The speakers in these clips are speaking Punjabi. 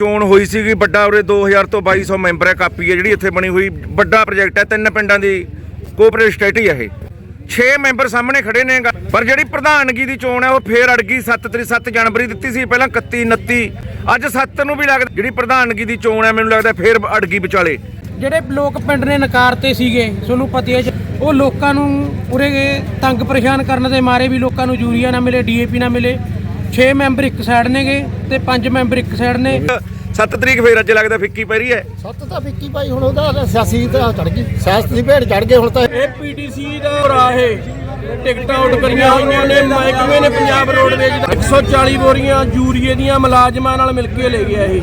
ਚੋਣ ਹੋਈ ਸੀਗੀ ਵੱਡਾ ਉਰੇ 2000 ਤੋਂ 2200 ਮੈਂਬਰ ਹੈ ਕਾਪੀ ਹੈ ਜਿਹੜੀ ਇੱਥੇ ਬਣੀ ਹੋਈ। ਵੱਡਾ ਪ੍ਰੋਜੈਕਟ ਹੈ, ਤਿੰਨ ਪਿੰਡਾਂ ਦੀ ਕੋਆਪਰੇਟਿਵ ਸਟੇਟੀ ਹੈ ਇਹ। 6 ਮੈਂਬਰ ਸਾਹਮਣੇ ਖੜੇ ਨੇ ਪਰ ਜਿਹੜੀ ਪ੍ਰਧਾਨਗੀ ਦੀ ਚੋਣ ਹੈ, ਉਹ ਫੇਰ ਅੜ ਗਈ। 7 ਤਰੀਕ 7 ਜਨਵਰੀ ਦਿੱਤੀ ਸੀ, ਪਹਿਲਾਂ 31 29 ਅੱਜ 7 ਨੂੰ ਵੀ ਲੱਗਦਾ, ਜਿਹੜੀ ਪ੍ਰਧਾਨਗੀ ਦੀ ਚੋਣ ਹੈ, ਮੈਨੂੰ ਲੱਗਦਾ ਫੇਰ ਅੜ ਗਈ ਵਿਚਾਲੇ। ਜਿਹੜੇ ਲੋਕ ਪਿੰਡ ਨੇ ਨਕਾਰਤੇ ਸੀਗੇ ਤੁਹਾਨੂੰ ਪਤਾ ਹੈ ਉਹ ਲੋਕਾਂ ਨੂੰ ਉਰੇ ਤੰਗ ਪਰੇਸ਼ਾਨ ਕਰਨ ਦੇ ਮਾਰੇ ਵੀ ਲੋਕਾਂ ਨੂੰ ਯੂਰੀਆ ਨਾ ਮਿਲੇ, ਡੀਏਪੀ ਨਾ ਮਿਲੇ। 6 ਮੈਂਬਰ ਇੱਕ ਸਾਈਡ ਨੇਗੇ ਤੇ 5 ਮੈਂਬਰ ਇੱਕ ਸਾਈਡ ਨੇ। 7 ਤਰੀਕ ਫੇਰ ਅੱਜ ਲੱਗਦਾ ਫਿੱਕੀ ਪੈ ਰਹੀ ਹੈ। ਸੱਤ ਤਾਂ ਵਿੱਕੀ ਭਾਈ ਹੁਣ ਉਹਦਾ ਸਿਆਸੀ ਤਾਂ ਚੜ ਗਈ। ਸਿਆਸਤ ਦੀ ਭੇਡ ਚੜ ਗਏ ਹੁਣ ਤਾਂ ਇਹ ਪੀਟੀਸੀ ਦਾ ਰਾਹੇ ਟਿਕਟਾਂ ਆਊਟ ਕਰੀਆਂ ਹੋਈਆਂ ਨੇ ਮਹਿਕਮੇ ਨੇ ਪੰਜਾਬ ਰੋਡਵੇਜ ਦਾ 140 ਬੋਰੀਆਂ ਯੂਰੀਏ ਦੀਆਂ ਮੁਲਾਜ਼ਮਾਂ ਨਾਲ ਮਿਲ ਕੇ ਲੈ ਗਿਆ ਇਹ।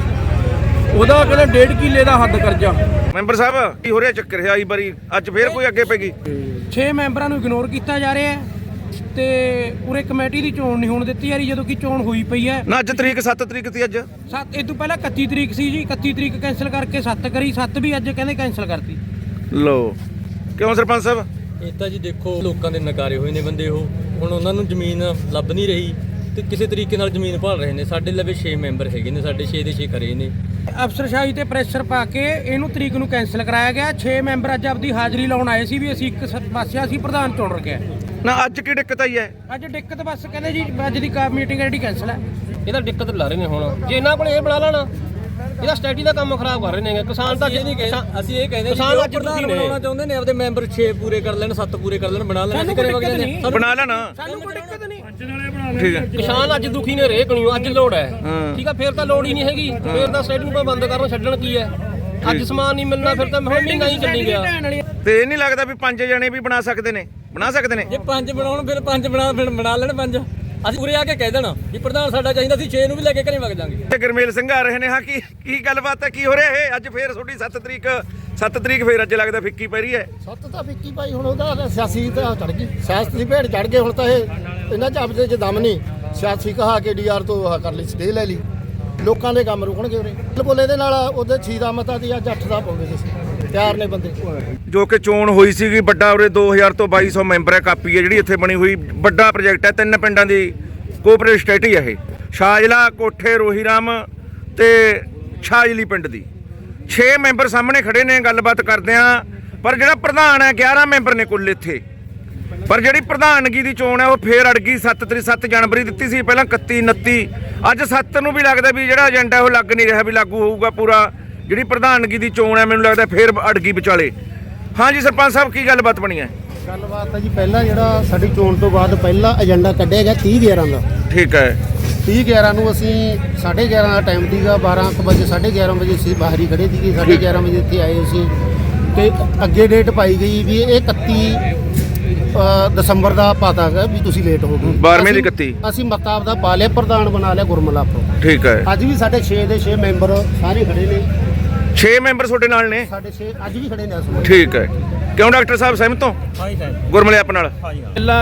ਉਹਦਾ ਕਹਿੰਦੇ ਡੇਢ ਕਿੱਲੇ ਦਾ ਹੱਦ ਕਰਜ਼ਾ। ਮੈਂਬਰ ਸਾਹਿਬ ਕੀ ਹੋ ਰਿਹਾ ਚੱਕਰ? ਹੈ ਆਈ ਵਾਰੀ ਅੱਜ ਫੇਰ ਕੋਈ ਅੱਗੇ ਪੈ ਗਈ। 6 ਮੈਂਬਰਾਂ ਨੂੰ ਇਗਨੋਰ ਕੀਤਾ ਜਾ ਰਿਹਾ ਹੈ। ਤੇ ਉਰੇ ਕਮੇਟੀ ਦੀ ਚੋਣ ਨਹੀਂ ਹੋਣ ਦਿੱਤੀ ਜਾ ਰਹੀ ਜਦੋਂ ਕਿ ਚੋਣ ਹੋਈ ਪਈ ਹੈ। ਨਾ ਅੱਜ ਤਰੀਕ 7 ਤਰੀਕ ਸੀ ਅੱਜ? ਸੱਤ ਇਹ ਤੋਂ ਪਹਿਲਾਂ 31 ਤਰੀਕ ਸੀ ਜੀ 31 ਤਰੀਕ ਕੈਨਸਲ ਕਰਕੇ 7 ਕਰੀ 7 ਵੀ ਅੱਜ ਕਹਿੰਦੇ ਕੈਨਸਲ ਕਰਤੀ। ਲੋ ਕਿਉਂ ਸਰਪੰਚ ਸਾਹਿਬ? ਇਹ ਤਾਂ ਜੀ ਦੇਖੋ ਲੋਕਾਂ ਦੇ ਨਕਾਰੇ ਹੋਏ ਨੇ ਬੰਦੇ ਉਹ। ਹੁਣ ਉਹਨਾਂ ਨੂੰ ਜ਼ਮੀਨ ਲੱਭ ਨਹੀਂ ਰਹੀ ਤੇ ਕਿਸੇ ਤਰੀਕੇ ਨਾਲ ਜ਼ਮੀਨ ਭਾਲ ਰਹੇ ਨੇ। ਸਾਡੇ ਲਵੇ 6 ਮੈਂਬਰ ਹੈਗੇ ਨੇ ਸਾਡੇ 6 ਦੇ 6 ਖਰੇ ਨੇ। ਅਫਸਰਸ਼ਾਹੀ ਤੇ ਪ੍ਰੈਸ਼ਰ ਪਾ ਕੇ ਇਹਨੂੰ ਤਰੀਕ ਨੂੰ ਕੈਨਸਲ ਕਰਾਇਆ ਗਿਆ। 6 ਮੈਂਬਰ ਅੱਜ ਆਪਦੀ ਹਾਜ਼ਰੀ ਲਾਉਣ ਆਏ ਸੀ ਵੀ ਅਸੀਂ ਇੱਕ ਸ- ਪਾਸੇ ਅਸੀਂ ਪ੍ਰਧਾਨ ਚੁਣ ਰੱਖਿਆ। ਨਾ ਅੱਜ ਕੀ ਦਿੱਕਤ ਆਈ ਹੈ? ਅੱਜ ਦਿੱਕਤ ਬਸ ਕਹਿੰਦੇ ਜੀ ਅੱਜ ਦੀ ਮੀਟਿੰਗ ਜਿਹੜੀ ਕੈਨਸਲ ਹੈ। ਇਹਦਾ ਦਿੱਕਤ ਲਾ ਰਹੇ ਨੇ ਹੁਣ। ਜੇ ਇਹਨਾਂ ਕੋਲ ਇਹ ਬਣਾ ਲੈਣਾ ਇਹਦਾ ਸਟੈਟੀ ਦਾ ਕੰਮ ਖਰਾਬ ਕਰ ਰਹੇ ਨੇ ਕਿਸਾਨ ਤਾਂ ਕਹਿੰਦੇ ਅਸੀਂ ਇਹ ਕਹਿੰਦੇ ਕਿਸਾਨ ਕਿ ਅੱਜ ਪ੍ਰਧਾਨ। ਬਣਾਉਣਾ ਚਾਹੁੰਦੇ ਨੇ ਆਪਦੇ ਮੈਂਬਰ 6 ਪੂਰੇ ਕਰ ਲੈਣ 7 ਪੂਰੇ ਕਰ ਲੈਣ ਬਣਾ ਲੈਣ ਅਸੀਂ ਕਰੇ ਵਗਦੇ ਨੇ ਬਣਾ ਲੈਣਾ। ਸਾਨੂੰ ਕੋਈ ਦਿੱਕਤ ਨਹੀਂ। ਠੀਕ ਹੈ। ਕਿਸਾਨ ਅੱਜ ਦੁਖੀ ਨੇ ਰੇ ਕਣੀਓ ਅੱਜ ਲੋੜ ਹੈ। ਠੀਕ ਆ ਫੇਰ ਤਾਂ ਲੋੜ ਹੀ ਨਹੀਂ ਹੈਗੀ। ਫੇਰ ਤਾਂ ਸਟੈਟੀ ਨੂੰ ਬੰਦ ਕਰਨ ਛੱਡਣ ਕੀ ਹੈ? ਅੱਜ ਸਮਾਨ ਨਹੀਂ ਮਿਲਣਾ ਫਿਰ ਤਾਂ ਮਹੀਨਾ ਹੀ ਚੱਲੀ ਗਿਆ। ਤੇ ਇਹ ਨਹੀਂ ਲੱਗਦਾ ਵੀ ਪੰਜ ਜਣੇ ਵੀ ਬਣਾ ਸਕਦੇ ਨੇ? ਬਣਾ ਸਕਦੇ ਨੇ? ਜੇ ਪੰਜ ਬਣਾਉਣ ਫਿਰ ਪੰਜ ਬਣਾ ਫਿਰ ਬਣਾ ਲੈਣ ਪੰਜ। ਅਸੀਂ ਪੂਰੇ ਆ ਕੇ ਕਹਿ ਦੇਣਾ ਵੀ ਪ੍ਰਧਾਨ ਸਾਡਾ ਚਾਹੀਦਾ ਸੀ 6 ਨੂੰ ਵੀ ਲੈ ਕੇ ਘਰੇ ਵਗ ਜਾਾਂਗੇ। ਤੇ ਗਰਮੇਲ ਸਿੰਘ ਆ ਰਹੇ ਨੇ ਹਾਂ ਕੀ ਕੀ ਗੱਲਬਾਤ ਹੈ ਕੀ ਹੋ ਰਿਹਾ ਇਹ? ਅੱਜ ਫੇਰ ਤੁਹਾਡੀ 7 ਤਰੀਕ 7 ਤਰੀਕ ਫੇਰ ਅੱਜ ਲੱਗਦਾ ਫਿੱਕੀ ਪੈ ਰਹੀ ਹੈ। ਸੱਤ ਤਾਂ ਵਿੱਕੀ ਭਾਈ ਹੁਣ ਉਹਦਾ ਸਿਆਸੀ ਤਾਂ ਚੜ ਗਈ। ਸਿਆਸਤ ਦੀ ਭੇਡ ਚੜ ਗਏ ਹੁਣ ਤਾਂ ਇਹ ਇਹਨਾਂ ਚ ਆਪਦੇ ਚ ਦਮ ਨਹੀਂ। ਸਿਆਸੀ ਕਹਾ ਕੇ ਡੀਆਰ ਤੋਂ ਆਹ ਕਰ ਲਈ ਸਟੇ ਲੈ ਲਈ। ਲੋਕਾਂ ਦੇ ਕੰਮ ਰੁਕਣਗੇ ਉਰੇ। ਬਿਲਕੁਲ ਇਹਦੇ ਨਾਲ ਉਹਦੇ ਛੀ ਦਾ ਮਤਾ ਦੀ ਅੱਜ 8 ਦਾ ਪਾਉਂਦੇ ਤੁਸੀਂ ਤਿਆਰ ਨੇ ਬੰਦੇ। ਜੋ ਕਿ ਚੋਣ ਹੋਈ ਸੀਗੀ ਵੱਡਾ ਉਰੇ 2000 ਤੋਂ 2200 ਮੈਂਬਰ ਹੈ ਕਾਪੀ ਹੈ, ਜਿਹੜੀ ਇੱਥੇ ਬਣੀ ਹੋਈ। ਵੱਡਾ ਪ੍ਰੋਜੈਕਟ ਹੈ, ਤਿੰਨ ਪਿੰਡਾਂ ਦੀ ਕੋਆਪਰੇਟਿਵ ਸਟੇਟੀ ਹੈ ਇਹ। ਸ਼ਾਜਲਾ, ਕੋਠੇ, ਰੋਹੀਰਾਮ ਤੇ ਛਾਜਲੀ ਪਿੰਡ ਦੀ। 6 ਮੈਂਬਰ ਸਾਹਮਣੇ ਖੜੇ ਨੇ, ਗੱਲਬਾਤ ਕਰਦੇ ਆ ਪਰ ਜਿਹੜਾ ਪ੍ਰਧਾਨ ਹੈ 11 ਮੈਂਬਰ ਨੇ ਕੁੱਲ ਇੱਥੇ। ਪਰ ਜਿਹੜੀ ਪ੍ਰਧਾਨਗੀ ਦੀ ਚੋਣ ਹੈ, ਉਹ ਫੇਰ ਅੜ ਗਈ। 7 ਤਰੀਕ 7 ਜਨਵਰੀ ਦਿੱਤੀ ਸੀ, ਪਹਿਲਾਂ 31 29 ਅੱਜ 7 ਨੂੰ ਵੀ ਲੱਗਦਾ ਵੀ ਜਿਹੜਾ ਏਜੰਡਾ ਉਹ ਲੱਗ ਨਹੀਂ ਰਿਹਾ, ਵੀ ਲਾਗੂ ਹੋਊਗਾ ਪੂਰਾ। ਜਿਹੜੀ ਪ੍ਰਧਾਨਗੀ ਦੀ ਚੋਣ ਹੈ ਮੈਨੂੰ ਲੱਗਦਾ ਫੇਰ ਅੜ ਗਈ ਵਿਚਾਲੇ। ਹਾਂਜੀ ਸਰਪੰਚ ਸਾਹਿਬ ਕੀ ਗੱਲਬਾਤ ਬਣੀ ਹੈ? ਗੱਲਬਾਤ ਹੈ ਜੀ ਪਹਿਲਾਂ ਜਿਹੜਾ ਸਾਡੀ ਚੋਣ ਤੋਂ ਬਾਅਦ ਪਹਿਲਾ ਏਜੰਡਾ ਕੱਢਿਆ ਗਿਆ 30 11 ਦਾ। ਠੀਕ ਹੈ। 30 11 ਨੂੰ ਅਸੀਂ 11:30 ਦਾ ਟਾਈਮ ਦੀਗਾ 12 ਕੁ ਵਜੇ 11:30 ਵਜੇ ਅਸੀਂ ਬਾਹਰ ਹੀ ਖੜੇ ਸੀਗੇ 11:30 ਵਜੇ ਇੱਥੇ ਆਏ ਅਸੀਂ। ਤੇ ਅੱਗੇ ਡੇਟ ਪਾਈ ਗਈ ਵੀ ਇਹ 31 ਅ, ਦਸੰਬਰ ਦਾ ਪਤਾ ਹੈ ਵੀ ਤੁਸੀਂ ਲੇਟ ਹੋ ਗਏ। 12ਵੀਂ ਦੀ ਅਸੀਂ- 31 ਅਸੀਂ ਮਤਾਬ ਦਾ ਪਾ ਲਿਆ ਪ੍ਰਧਾਨ ਬਣਾ ਲਿਆ ਗੁਰਮਲਾ ਤੋਂ ਠੀਕ ਹੈ। ਅੱਜ ਵੀ ਸਾਡੇ 6 ਦੇ 6 ਮੈਂਬਰ ਸਾਰੇ ਖੜੇ ਨੇ। 6 ਮੈਂਬਰ ਤੁਹਾਡੇ ਨਾਲ ਨੇ? ਸਾਡੇ 6 ਅੱਜ ਵੀ ਖੜੇ ਨੇ ਠੀਕ ਹੈ। ਕਿਉਂ ਡਾਕਟਰ ਸਾਹਿਬ ਸਹਿਮਤ ਹੋ? ਹਾਂਜੀ ਸਾਹਿਬ ਗੁਰਮਲੇ ਆਪ ਨਾਲ। ਪਹਿਲਾਂ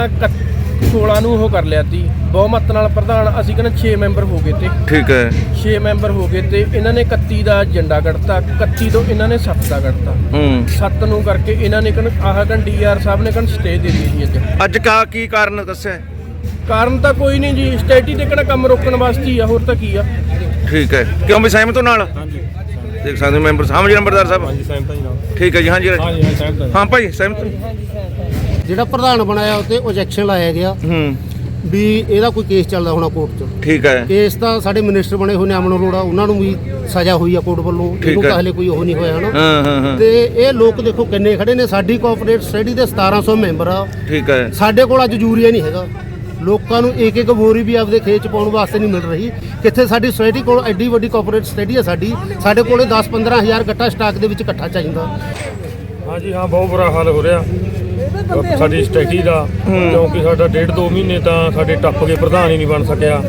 16 ਨੂੰ ਉਹ ਕਰ ਲਿਆ ਤੀ ਬਹੁਮਤ ਨਾਲ ਪ੍ਰਧਾਨ ਅਸੀਂ ਕਹਿੰਦੇ 6 ਮੈਂਬਰ ਹੋ ਗਏ ਤੇ। ਠੀਕ ਹੈ। 6 ਮੈਂਬਰ ਹੋ ਗਏ ਤੇ ਇਹਨਾਂ ਨੇ 31 ਦਾ ਏਜੰਡਾ ਕੱਢਤਾ। 31 ਤੋਂ ਇਹਨਾਂ ਨੇ 7 ਦਾ ਕੱਢਤਾ। ਹੂੰ। 7 ਨੂੰ ਕਰਕੇ ਇਹਨਾਂ ਨੇ ਕਨ ਆਹ ਕਨ ਡੀਆਰ ਸਾਹਿਬ ਨੇ ਕਨ ਸਟੇ ਦੇ ਦਿੱਤੀ ਸੀ ਅੱਜ। ਅੱਜ ਕਾ ਕੀ ਕਾਰਨ ਦੱਸਿਆ? ਕਾਰਨ ਤਾਂ ਕੋਈ ਨਹੀਂ ਜੀ। ਸਟੇਟੀ ਤੇ ਕਿਹੜਾ ਕੰਮ ਰੋਕਣ ਵਾਸਤੇ ਹੀ ਆ ਹੋਰ ਤਾਂ ਕੀ ਆ। ਠੀਕ ਹੈ। ਕਿਉਂ ਵੀ ਸਹਿਮਤ ਹੋ ਨਾਲ? ਹਾਂਜੀ। ਦੇਖ ਸਕਦੇ ਹੋ ਮੈਂਬਰ ਸਾਹਮਣੇ ਨੰਬਰਦਾਰ ਸਾਹਿਬ। ਹਾਂਜੀ ਸਹਿਮਤ ਜੀ ਨਾਲ। ਠੀਕ ਹੈ ਜੀ ਹਾਂਜੀ ਹਾਂਜੀ ਸਹਿਮਤ ਹਾਂ ਭਾਈ ਸਹਿਮਤ ਹੋ? ਜਿਹੜਾ ਪ੍ਰਧਾਨ ਬਣਾਇਆ ਉੱਤੇ ਓਬਜੈਕਸ਼ਨ ਲਾਇਆ ਗਿਆ ਹੂੰ। ਵੀ ਇਹਦਾ ਕੋਈ ਕੇਸ ਚੱਲਦਾ ਹੋਣਾ ਕੋਰਟ 'ਚ। ਠੀਕ ਹੈ। ਕੇਸ ਤਾਂ ਸਾਡੇ ਮਿਨਿਸਟਰ ਬਣੇ ਹੋਏ ਨੇ ਅਮਨ ਅਰੋੜਾ ਉਹਨਾਂ ਨੂੰ ਵੀ ਸਜ਼ਾ ਹੋਈ ਆ ਕੋਰਟ ਵੱਲੋਂ। ਠੀਕ ਇਹਨੂੰ ਹੈ। ਤਾਂ ਹਲੇ ਕੋਈ ਉਹ ਨਹੀਂ ਹੋਇਆ ਹਨਾ। ਹਾਂ ਹਾਂ ਹਾਂ। ਤੇ ਇਹ ਲੋਕ ਦੇਖੋ ਕਿੰਨੇ ਖੜੇ ਨੇ ਸਾਡੀ ਕੋਆਪਰੇਟ ਸਟੱਡੀ ਦੇ 1700 ਮੈਂਬਰ ਆ। ਠੀਕ ਹੈ। ਸਾਡੇ ਕੋਲ ਅੱਜ ਯੂਰੀਆ ਨਹੀਂ ਹੈਗਾ। ਲੋਕਾਂ ਨੂੰ ਇੱਕ ਇੱਕ ਬੋਰੀ ਵੀ ਆਪਦੇ ਖੇਤ ਚ ਪਾਉਣ ਵਾਸਤੇ ਨਹੀਂ ਮਿਲ ਰਹੀ। ਕਿੱਥੇ ਸਾਡੀ ਸੋਸਾਇਟੀ ਕੋਲ ਐਡੀ ਵੱਡੀ ਕੋਆਪਰੇਟ ਸਟੱਡੀ ਹੈ ਸਾਡੀ ਸਾਡੇ ਕੋਲੇ 10 15000 ਗੱਟਾ ਸਟਾਕ ਦੇ ਵਿੱਚ ਇਕੱਠਾ ਚਾਹੀਦਾ। ਹਾਂਜੀ ਹਾਂ ਬਹੁਤ ਬੁਰਾ ਹਾਲ ਹੋ ਰਿਹਾ। ਸਾਡੀ ਸਟੈਟੀ ਦਾ ਕਿਉਂਕਿ ਸਾਡਾ ਡੇਢ ਦੋ ਮਹੀਨੇ ਤਾਂ ਸਾਡੇ ਟੱਪ ਕੇ ਪ੍ਰਧਾਨ ਹੀ ਨਹੀਂ ਬਣ ਸਕਿਆ।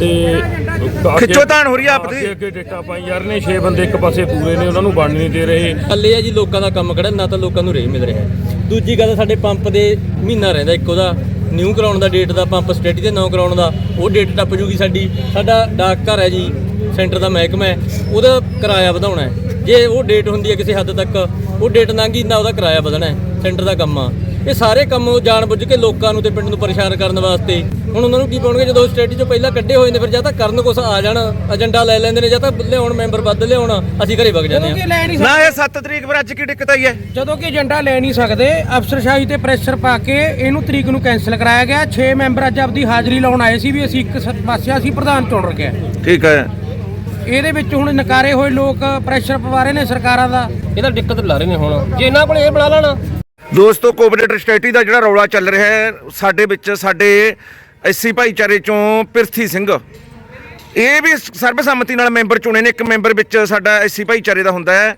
ਤੇ ਅੱਗੇ- ਖਿੱਚੋਤਾਣ ਹੋ ਰਹੀ ਆ ਆਪ ਦੀ। ਅੱਗੇ ਡੇਟਾ ਪਾਈ ਯਾਰ ਨੇ 6 ਬੰਦੇ ਇੱਕ ਪਾਸੇ ਪੂਰੇ ਨੇ ਉਹਨਾਂ ਨੂੰ ਬਣ ਨਹੀਂ ਦੇ ਰਹੇ। ਹੱਲੇ ਆ ਜੀ ਲੋਕਾਂ ਦਾ ਕੰਮ ਖੜਾ ਨਾ ਤਾਂ ਲੋਕਾਂ ਨੂੰ ਰੇਹ ਮਿਲ ਰਿਹਾ। ਦੂਜੀ ਗੱਲ ਸਾਡੇ ਪੰਪ ਦੇ ਮਹੀਨਾ ਰਹਿੰਦਾ ਇੱਕ ਉਹਦਾ। ਨਿਊ ਕਰਾਉਣ ਦਾ ਡੇਟ ਦਾ ਪੰਪ ਸਟੇਟੀ ਦੇ ਨਾਂ ਕਰਾਉਣ ਦਾ, ਉਹ ਡੇਟ ਟੱਪ ਜੂਗੀ ਸਾਡੀ। ਸਾਡਾ ਡਾਕ ਘਰ ਹੈ ਜੀ ਸੈਂਟਰ ਦਾ ਮਹਿਕਮਾ ਹੈ, ਉਹਦਾ ਕਿਰਾਇਆ ਵਧਾਉਣਾ ਹੈ। ਜੇ ਉਹ ਡੇਟ ਹੁੰਦੀ ਹੈ ਕਿਸੇ ਹੱਦ ਤੱਕ, ਉਹ ਡੇਟ ਲੰਘੀ ਨਾ, ਉਹਦਾ ਕਿਰਾਇਆ ਵਧਣਾ ਹੈ ਸੈਂਟਰ ਦਾ ਕੰਮ ਆ। ਇਹ ਸਾਰੇ ਕੰਮ ਜਾਣ ਬੁੱਝ ਕੇ ਲੋਕਾਂ ਨੂੰ ਤੇ ਪਿੰਡ ਨੂੰ ਪਰੇਸ਼ਾਨ ਕਰਨ ਵਾਸਤੇ। ਹੁਣ ਉਹਨਾਂ ਨੂੰ ਕੀ ਪਾਉਣਗੇ? ਜਦੋਂ ਸਟ੍ਰੈਟਜੀ ਚੋਂ ਪਹਿਲਾਂ ਕੱਢੇ ਹੋਏ ਨੇ ਫਿਰ ਜਾਂ ਤਾਂ ਕਰਨ ਕੁਛ ਆ ਜਾਣ ਏਜੰਡਾ ਲੈ ਲੈਂਦੇ ਨੇ ਜਾਂ ਤਾਂ ਲਿਆਉਣ ਮੈਂਬਰ ਵੱਧ ਲਿਆਉਣ ਅਸੀਂ ਘਰੇ ਵਗ ਜਾਂਦੇ ਆ ਨਾ ਇਹ 7 ਤਰੀਕ ਪਰ ਅੱਜ ਕੀ ਦਿੱਕਤ ਆਈ ਹੈ? ਜਦੋਂ ਕਿ ਏਜੰਡਾ ਲੈ ਨਹੀਂ ਸਕਦੇ ਅਫਸਰਸ਼ਾਹੀ ਤੇ ਪ੍ਰੈਸ਼ਰ ਪਾ ਕੇ ਇਹਨੂੰ ਤਰੀਕ ਨੂੰ ਕੈਨਸਲ ਕਰਾਇਆ ਗਿਆ। 6 ਮੈਂਬਰ ਅੱਜ ਆਪਦੀ ਹਾਜ਼ਰੀ ਲਾਉਣ ਆਏ ਸੀ ਵੀ ਅਸੀਂ ਇੱਕ ਸ- ਪਾਸੇ ਅਸੀਂ ਪ੍ਰਧਾਨ ਚੁਣ ਰੱਖਿਆ। ਠੀਕ ਹੈ। ਇਹਦੇ ਵਿੱਚ ਹੁਣ ਨਕਾਰੇ ਹੋਏ ਲੋਕ ਪ੍ਰੈਸ਼ਰ ਪਵਾ ਰਹੇ ਨੇ ਸਰਕਾਰਾਂ ਦਾ। ਇਹਦਾ ਦਿੱਕਤ ਲਾ ਰਹੇ ਨੇ ਹੁਣ। ਜੇ ਇਹਨਾਂ ਕੋਲ ਇਹ ਬਣਾ ਲੈਣਾ ਦੋਸਤੋ ਕੋਆਪਰੇਟਿਵ ਸਟੇਟੀ ਦਾ ਜਿਹੜਾ ਰੌਲਾ ਚੱਲ ਰਿਹਾ ਹੈ ਸਾਡੇ ਵਿੱਚ ਸਾਡੇ ਐਸਸੀ ਭਾਈਚਾਰੇ ਚੋਂ ਪਿਰਥੀ ਸਿੰਘ। ਇਹ ਵੀ ਸਰਬਸੰਮਤੀ ਨਾਲ ਮੈਂਬਰ ਚੁਣੇ ਨੇ ਇੱਕ ਮੈਂਬਰ ਵਿੱਚ ਸਾਡਾ ਐਸਸੀ ਭਾਈਚਾਰੇ ਦਾ ਹੁੰਦਾ ਹੈ।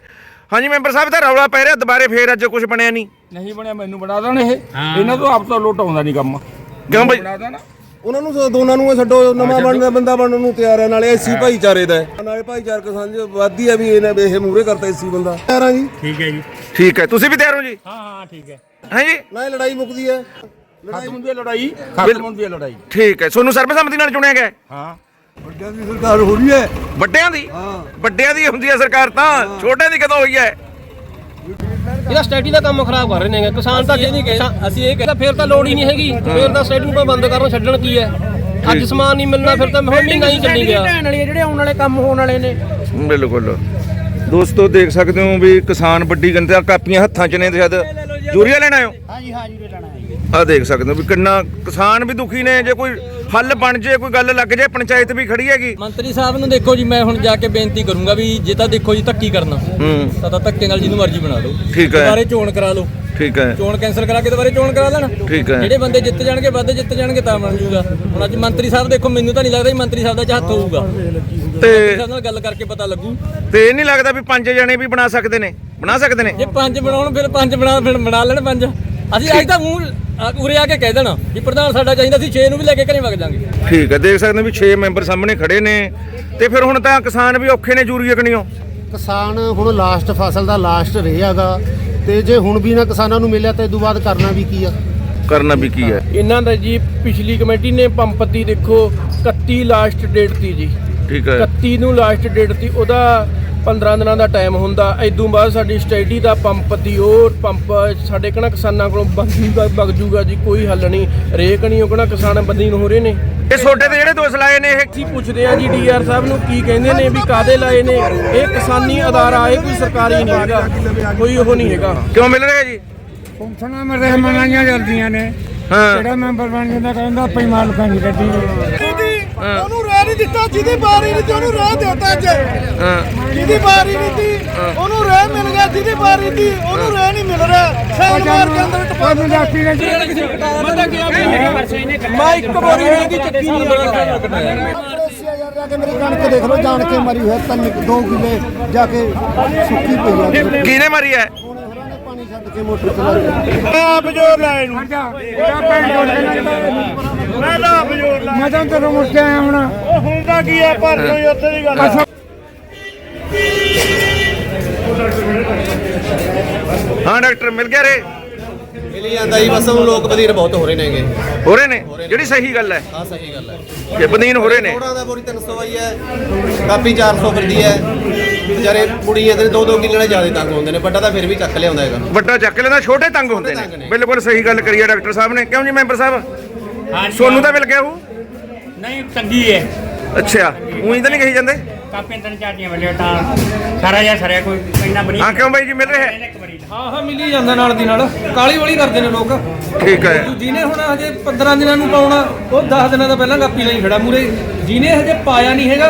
ਹਾਂਜੀ ਮੈਂਬਰ ਸਾਹਿਬ ਦਾ ਰੌਲਾ ਪੈ ਰਿਹਾ ਦੁਬਾਰੇ ਫੇਰ ਅੱਜ ਕੁਝ ਬਣਿਆ ਨਹੀਂ। ਨਹੀਂ ਬਣਿਆ ਮੈਨੂੰ ਬਣਾ ਦੇਣ ਇਹ। ਇਹਨਾਂ ਤੋਂ ਆਪ ਤੋਂ ਲੁੱਟ ਆਉਂਦਾ ਨਹੀਂ ਕੰਮ। ਕਿਉਂ ਬਈ? ਬਣਾ ਦੇਣ। ਉਹਨਾਂ ਨੂੰ ਸੋ ਦੋਨਾਂ ਨੂੰ ਛੱਡੋ ਨਵਾਂ ਬਣਦਾ ਬੰਦਾ ਬਣਨ ਨੂੰ ਤਿਆਰ ਹੈ ਨਾਲੇ ਐਸੀ ਭਾਈਚਾਰੇ ਦਾ ਹੈ। ਨਾਲੇ ਭਾਈਚਾਰਕ ਸਾਂਝ ਵਾਦੀ ਹੈ ਵੀ ਇਹਨੇ ਇਹ ਮੂਰੇ ਕਰਤਾ ਐਸੀ ਬੰਦਾ। ਤਿਆਰ ਆ ਜੀ? ਠੀਕ ਹੈ ਤੁਸੀਂ ਵੀ ਤਿਆਰ ਹੋ ਜੀ? ਹਾਂ ਹਾਂ ਠੀਕ ਹੈ। ਹਾਂ ਜੀ? ਨਾ ਇਹ ਲੜਾਈ ਮੁੱਕਦੀ ਹੈ। ਖਤਮ ਹੁੰਦੀ ਹੈ ਲੜਾਈ ਖਤਮ ਹੁੰਦੀ ਹੈ ਲੜਾਈ। ਠੀਕ ਹੈ ਤੁਹਾਨੂੰ ਸਰਬਸੰਮਤੀ ਨਾਲ ਚੁਣਿਆ ਗਿਆ ਹੈ? ਹਾਂ। ਵੱਡਿਆਂ ਦੀ ਸਰਕਾਰ ਹੋ ਰਹੀ ਹੈ। ਵੱਡਿਆਂ ਦੀ? ਵੱਡਿਆਂ ਦੀ ਹੁੰਦੀ ਹੈ ਸਰਕਾਰ ਤਾਂ ਛੋਟਿਆਂ ਦੀ ਕਦੋਂ ਹੋਈ ਹੈ? ਇਹਦਾ ਸਟੇਟੀ ਦਾ ਕੰਮ ਖਰਾਬ ਕਰ ਰਹੇ ਨੇ ਕਿਸਾਨ ਤਾਂ ਅਸੀਂ ਇਹ ਨਹੀਂ ਕਹਿੰਦੇ ਅਸੀਂ ਇਹ ਤਾਂ ਫਿਰ ਤਾਂ ਲੋੜ ਹੀ ਨਹੀਂ ਹੈਗੀ। ਫਿਰ ਤਾਂ ਸਟੇਟ ਨੂੰ ਬੰਦ ਕਰਨ ਛੱਡਣ ਕੀ ਹੈ? ਅੱਜ ਸਮਾਨ ਨਹੀਂ ਮਿਲਣਾ ਫਿਰ ਤਾਂ ਹੁਣ ਮਹੀਨਾ ਹੀ ਚੱਲੀ ਗਿਆ ਜਿਹੜੇ ਆਉਣ ਵਾਲੇ ਕੰਮ ਹੋਣ ਵਾਲੇ ਨੇ। ਬਿਲਕੁਲ। ਦੋਸਤੋ ਦੇਖ ਸਕਦੇ ਹੋ ਵੀ ਕਿਸਾਨ ਵੱਡੀ ਗਿਣਤੀ ਨਾਲ ਕਾਪੀਆਂ ਹੱਥਾਂ 'ਚ ਨੇ ਤੇ ਸ਼ਾਇਦ ਯੂਰੀਆ ਲੈਣਾ ਆਇਓ ਹਾਂਜੀ ਹਾਂ ਯੂਰੀਆ ਲੈਣਾ ਆ ਦੇਖ ਸਕਦੇ ਹੋ ਵੀ ਕਿੰਨਾ ਕਿਸਾਨ ਵੀ ਦੁਖੀ ਨੇ ਜੇ ਕੋਈ ਹੱਲ ਬਣ ਜੇ ਕੋਈ ਗੱਲ ਲੱਗ ਜੇ ਪੰਚਾਇਤ ਵੀ ਖੜੀ ਹੈਗੀ। ਮੰਤਰੀ ਸਾਹਿਬ ਨੂੰ ਦੇਖੋ ਜੀ ਮੈਂ ਹੁਣ ਜਾ ਕੇ ਬੇਨਤੀ ਕਰੂੰਗਾ ਵੀ ਜੇ ਤਾਂ ਦੇਖੋ ਜੀ ਧੱਕੀ ਕਰਨਾ ਹੂੰ। ਤਾਂ ਤਾਂ ਧੱਕੇ ਨਾਲ ਜਿਹਨੂੰ ਮਰਜ਼ੀ ਬਣਾ ਲਓ। ਠੀਕ ਹੈ। ਦੁਬਾਰੇ ਚੋਣ ਕਰਾ ਲਓ। ਠੀਕ ਹੈ। ਚੋਣ ਕੈਂਸਲ ਕਰਾ ਕੇ ਦੁਬਾਰੇ ਚੋਣ ਕਰਾ ਲੈਣ। ਠੀਕ ਹੈ। ਜਿਹੜੇ ਬੰਦੇ ਜਿੱਤ ਜਾਣਗੇ ਵੱਧ ਜਿੱਤ ਜਾਣਗੇ ਤਾਂ ਬਣ ਜੂਗਾ। ਹੁਣ ਅੱਜ ਮੰਤਰੀ ਸਾਹਿਬ ਦੇਖੋ ਮੈਨੂੰ ਤਾਂ ਨਹੀਂ ਲੱਗਦਾ ਵੀ ਮੰਤਰੀ ਸਾਹਿਬ ਦਾ ਚ ਹੱਥ ਹੋਊਗਾ। ਤੇ ਸਾਹਿਬ ਨਾਲ ਗੱਲ ਕਰਕੇ ਪਤਾ ਲੱਗੂ। ਤੇ ਇਹ ਨਹੀਂ ਲੱਗਦਾ ਵੀ ਪੰਜ ਜਣੇ ਵੀ ਬਣਾ ਸਕਦੇ ਨੇ। ਬਣਾ ਸਕਦੇ ਨੇ? ਜੇ ਪੰਜ ਬਣਾਉਣ ਫਿਰ ਪੰਜ ਬਣਾ ਫਿਰ ਬਣਾ ਲੈਣ ਪੰਜ। ਅਸੀਂ ਅੱਜ ਤਾਂ ਮੂੰਹ ਆ- ਉਰੇ ਆ ਕੇ ਕਹਿ ਦੇਣਾ ਵੀ ਪ੍ਰਧਾਨ ਸਾਡਾ ਚਾਹੀਦਾ ਸੀ 6 ਨੂੰ ਵੀ ਲੈ ਕੇ ਘਰੇ ਵਗ ਜਾਾਂਗੇ। ਠੀਕ ਹੈ ਦੇਖ ਸਕਦੇ ਹੋ ਵੀ 6 ਮੈਂਬਰ ਸਾਹਮਣੇ ਖੜੇ ਨੇ। ਤੇ ਫਿਰ ਹੁਣ ਤਾਂ ਕਿਸਾਨ ਵੀ ਔਖੇ ਨੇ ਯੂਰੀਆ ਕਣੀਓ। ਕਿਸਾਨ ਹੁਣ ਲਾਸਟ ਫਸਲ ਦਾ ਲਾਸਟ ਰਹੇਗਾ ਤੇ ਜੇ ਹੁਣ ਵੀ ਨਾ ਕਿਸਾਨਾਂ ਨੂੰ ਮਿਲਿਆ ਤਾਂ ਇਹ ਤੋਂ ਬਾਅਦ ਕਰਨਾ ਵੀ ਕੀ ਆ? ਕਰਨਾ ਵੀ ਕੀ ਹੈ? ਇਹਨਾਂ ਦਾ ਜੀ ਪਿਛਲੀ ਕਮੇਟੀ ਨੇ ਪੰਪ ਦੀ ਦੇਖੋ 31 ਲਾਸਟ ਡੇਟ ਤੀ ਜੀ। ਠੀਕ ਹੈ। 31 ਨੂੰ ਲਾਸਟ ਡੇਟ ਤੀ ਉਹਦਾ 15 ਦਿਨਾਂ ਦਾ ਟਾਈਮ ਹੁੰਦਾ ਇਦੋਂ ਬਾਅਦ ਸਾਡੀ ਸਟੇਡੀ ਦਾ ਪੰਪ ਦੀ ਉਹ ਪੰਪ ਸਾਡੇ ਕਣਾ ਕਿਸਾਨਾਂ ਕੋਲੋਂ ਬਗਜੂਗਾ ਬਗਜੂਗਾ ਜੀ ਕੋਈ ਹੱਲ ਨਹੀਂ। ਰੇਕ ਨਹੀਂ ਉਹ ਕਣਾ ਕਿਸਾਨ ਬੰਦੀਨ ਹੋ ਰਹੇ ਨੇ। ਇਹ ਛੋਟੇ ਤੇ ਜਿਹੜੇ ਦੋਸ਼ ਲਾਏ ਨੇ ਇਹ ਅਸੀਂ ਪੁੱਛਦੇ ਆ ਜੀ ਡੀਆਰ ਸਾਹਿਬ ਨੂੰ ਕੀ ਕਹਿੰਦੇ ਨੇ ਵੀ ਕਾਦੇ ਲਾਏ ਨੇ। ਇਹ ਕਿਸਾਨੀ ਅਦਾਰਾ ਇਹ ਕੋਈ ਸਰਕਾਰੀ ਨਹੀਂ ਹੈਗਾ। ਕੋਈ ਉਹ ਨਹੀਂ ਹੈਗਾ। ਕਿਉਂ ਮਿਲ ਰਿਹਾ ਜੀ? ਫੰਕਸ਼ਨਾਂ ਮੇਰੇ ਮਨਾਈਆਂ ਜਾਂਦੀਆਂ ਨੇ। ਹਾਂ। ਜਿਹੜਾ ਮੈਂਬਰ ਬਣ ਜਾਂਦਾ ਕਹਿੰਦਾ ਪਈ ਮਾਲਕਾਂ ਦੀ ਗੱਡੀ। ਉਹਨੂੰ ਰਹਿ ਨਹੀਂ ਦਿੱਤਾ ਜਿਹਦੀ ਵਾਰੀ ਨਹੀਂ ਤੇ ਉਹਨੂੰ ਰਹਿ ਦਿੱਤਾ ਅੱਜ। ਜਿਹਦੀ ਵਾਰੀ ਨਹੀਂ ਸੀ ਉਹਨੂੰ ਰਹਿ ਮਿਲ ਗਿਆ ਜਿਹਦੀ ਵਾਰੀ ਸੀ ਉਹਨੂੰ ਰਹਿ ਨਹੀਂ ਮਿਲ ਰਿਹਾ। ਸੈਲ ਮਾਰ ਕੇ ਅੰਦਰ ਟਪਾ ਉਹ ਜਾਤੀ ਨੇ ਮੈਂ ਇੱਕ ਵਾਰੀ ਇਹਦੀ ਚੱਕੀ ਨਹੀਂ ਯਾਰ ਜਾ ਕੇ ਮੇਰੀ ਕਣਕ ਦੇਖ ਲਓ ਜਾਣ ਕੇ ਮਰੀ ਹੋਇਆ ਤਿੰਨ 2 ਕਿਲੇ ਜਾ ਕੇ ਸੁੱਕੀ ਪਈ ਆ। ਕਿਹਨੇ ਮਾਰੀ ਹੈ ਪਾਣੀ ਛੱਡ ਕੇ ਮੋਟਰ ਚਲਾ ਕੇ ਆਪ ਜੋਰ ਲਾਏ ਨੂੰ ਇਹਦਾ ਭੈਣ ਚੋਦ ਮੈਂ ਤਾਂ ਆਪ ਜੋਰ ਲਾਇਆ। ਮੈਂ ਤਾਂ ਤੈਨੂੰ ਮੁੜ ਕੇ ਆਇਆ ਹੁਣ। ਉਹ ਹੁੰਦਾ ਕੀ ਹੈ ਪਰ ਕੋਈ ਉੱਥੇ ਦੀ ਗੱਲ ਹਾਂ ਡਾਕਟਰ ਮਿਲ ਗਿਆ ਰੇ? ਮਿਲ ਜਾਂਦਾ ਜੀ ਬਸ ਹੁਣ ਲੋਕ ਬਦੀਰ ਬਹੁਤ ਹੋ ਰਹੇ ਨੇਗੇ। ਹੋ ਰਹੇ ਨੇ? ਜਿਹੜੀ ਸਹੀ ਗੱਲ ਹੈ। ਹਾਂ ਸਹੀ ਗੱਲ ਹੈ। ਕਿ ਬਦੀਨ ਹੋ ਰਹੇ ਨੇ? ਥੋੜਾ ਦਾ ਬੋਰੀ 300 ਆਈ ਹੈ ਕਾਪੀ 400 ਫਿਰਦੀ ਹੈ। ਵਿਚਾਰੇ ਕੁੜੀ ਇਹਦੇ ਦੋ ਦੋ ਕਿੱਲੇ ਨਾਲ ਜ਼ਿਆਦਾ ਤੰਗ ਹੁੰਦੇ ਨੇ ਵੱਡਾ ਤਾਂ ਫਿਰ ਵੀ ਚੱਕ ਲਿਆਉਂਦਾ ਹੈਗਾ। ਵੱਡਾ ਚੱਕ ਲੈਂਦਾ ਛੋਟੇ ਤੰਗ ਹੁੰਦੇ ਤੰਗ ਨੇ। ਨੇ। ਬਿਲਕੁਲ ਸਹੀ ਗੱਲ ਕਰੀ ਹੈ ਡਾਕਟਰ ਸਾਹਿਬ ਨੇ। ਕਿਉਂ ਜੀ ਮੈਂਬਰ ਸਾਹਿਬ? ਸੋਨੂੰ ਤਾਂ ਮਿਲ ਗਿਆ ਉਹ? ਨਹੀਂ ਚੰਗੀ ਹੈ। ਅੱਛਾ ਉਹੀ ਤਾਂ ਨਹੀਂ ਕਹੀ ਜਾਂਦੇ? ਕਾਪੀਆਂ ਤਿੰਨ ਚਾਰਟੀਆਂ ਵੱਲੇ ਤਾਂ ਸਾਰਾ ਜਿਹਾ ਸਰਿਆ ਕੋਈ ਇੰਨਾ ਬਣੀ ਹਾਂ ਕਿਉਂ ਬਾਈ ਜੀ ਮਿਲ ਰਿਹਾ? ਹੈ ਇੱਕ ਵਾਰੀ। ਹਾਂ ਹਾਂ ਮਿਲੀ ਜਾਂਦਾ ਨਾਲ ਦੀ ਨਾਲ। ਕਾਲੀ ਵਾਲੀ ਕਰਦੇ ਨੇ ਲੋਕ। ਠੀਕ ਹੈ। ਜਿਹਨੇ ਹੁਣ ਹਜੇ 15 ਦਿਨਾਂ ਨੂੰ ਪਾਉਣਾ ਉਹ 10 ਦਿਨਾਂ ਦਾ ਪਹਿਲਾਂ ਕਾਪੀ ਲਈ ਖੜਾ ਮੂਰੇ। ਜਿਹਨੇ ਹਜੇ ਪਾਇਆ ਨਹੀਂ ਹੈਗਾ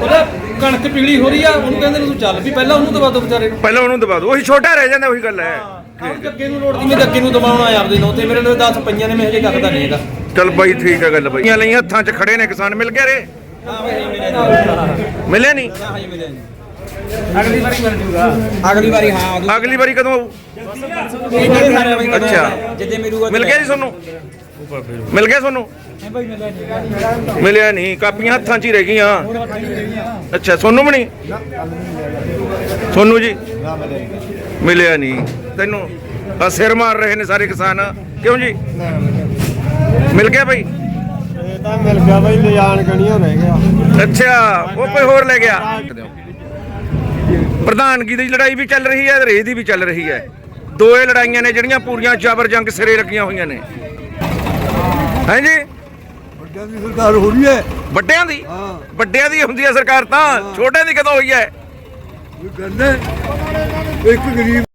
ਉਹਦਾ ਕਣਕ ਪੀਲੀ ਹੋ ਰਹੀ ਆ ਉਹਨੂੰ ਕਹਿੰਦੇ ਨੇ ਤੂੰ ਚੱਲ ਵੀ ਪਹਿਲਾਂ ਉਹਨੂੰ ਦਬਾ ਦੋ ਵਿਚਾਰੇ। ਨੂੰ ਪਹਿਲਾਂ ਉਹਨੂੰ ਦਬਾ ਦਿਓ ਉਹੀ ਛੋਟਾ ਰਹਿ ਜਾਂਦਾ ਉਹੀ ਗੱਲ ਹੈ। ਆਪ ਅੱਗੇ ਨੂੰ ਲੋੜ ਦੀ ਮੈਂ ਅੱਗੇ ਨੂੰ ਦਬਾਉਣਾ ਆਪਦੇ ਨੂੰ ਤੇ ਮੇਰੇ ਨਾਲ 10 ਪਈਆਂ ਨੇ ਮੈਂ ਹਜੇ ਕੱਖਦਾ ਨਹੀਂ ਹੈਗਾ। ਚਲ ਬਾਈ ਠੀਕ ਹੈ ਗੱਲ ਬਾਈ। ਲਈ ਹੱਥਾਂ 'ਚ ਖੜੇ ਨੇ ਕਿਸਾਨ ਮਿਲ ਗਿਆ ਰੇ। ਮਿਲਿਆ ਨਹੀਂ। ਅਗਲੀ ਵਾਰੀ ਮਿਲ ਜੂਗਾ। ਅਗਲੀ ਵਾਰੀ ਹਾਂ ਅਗਲੀ ਵਾਰੀ। ਕਦੋਂ ਆਊ? ਅੱਛਾ। ਜਿੱਦੇ ਮੇਰੂ ਮਿਲ ਗਿਆ ਜੀ ਤੁਹਾਨੂੰ? ਮਿਲ ਗਿਆ ਤੁਹਾਨੂੰ? ਮਿਲਿਆ ਨਹੀਂ ਕਾਪੀਆਂ ਹੱਥਾਂ 'ਚ ਹੀ ਰਹਿ ਗਈਆਂ। ਅੱਛਾ ਸੋਨੂੰ ਵੀ ਨਹੀਂ? ਸੋਨੂੰ ਜੀ? ਮਿਲਿਆ ਨਹੀਂ। ਤੈਨੂੰ ਆ ਸਿਰ ਮਾਰ ਰਹੇ ਨੇ ਸਾਰੇ ਕਿਸਾਨ। ਕਿਉਂ ਜੀ? ਮਿਲ ਗਿਆ ਭਾਈ ਇਹ ਤਾਂ ਮਿਲ ਗਿਆ ਬਈ ਲਿਜਾਣ ਕਣੀਆਂ ਰਹਿ ਗਿਆ। ਅੱਛਾ ਉਹ ਕੋਈ ਹੋਰ ਲੈ ਗਿਆ? ਪ੍ਰਧਾਨਗੀ ਦੀ ਲੜਾਈ ਵੀ ਚੱਲ ਰਹੀ ਹੈ ਤੇ ਰੇਹ ਦੀ ਵੀ ਚੱਲ ਰਹੀ ਹੈ। ਦੋਏ ਲੜਾਈਆਂ ਨੇ ਜਿਹੜੀਆਂ ਪੂਰੀਆਂ ਜਬਰ ਜੰਗ ਸਿਰੇ ਲੱਗੀਆਂ ਹੋਈਆਂ ਨੇ। ਹਾਂਜੀ ਵੱਡਿਆਂ ਦੀ ਸਰਕਾਰ ਹੋ ਰਹੀ ਹੈ। ਵੱਡਿਆਂ ਦੀ? ਵੱਡਿਆਂ ਦੀ ਹੁੰਦੀ ਹੈ ਸਰਕਾਰ ਤਾਂ। ਛੋਟਿਆਂ ਦੀ ਕਦੋਂ ਹੋਈ ਹੈ? ਗੱਲ ਹੈ ਇੱਕ ਗਰੀਬ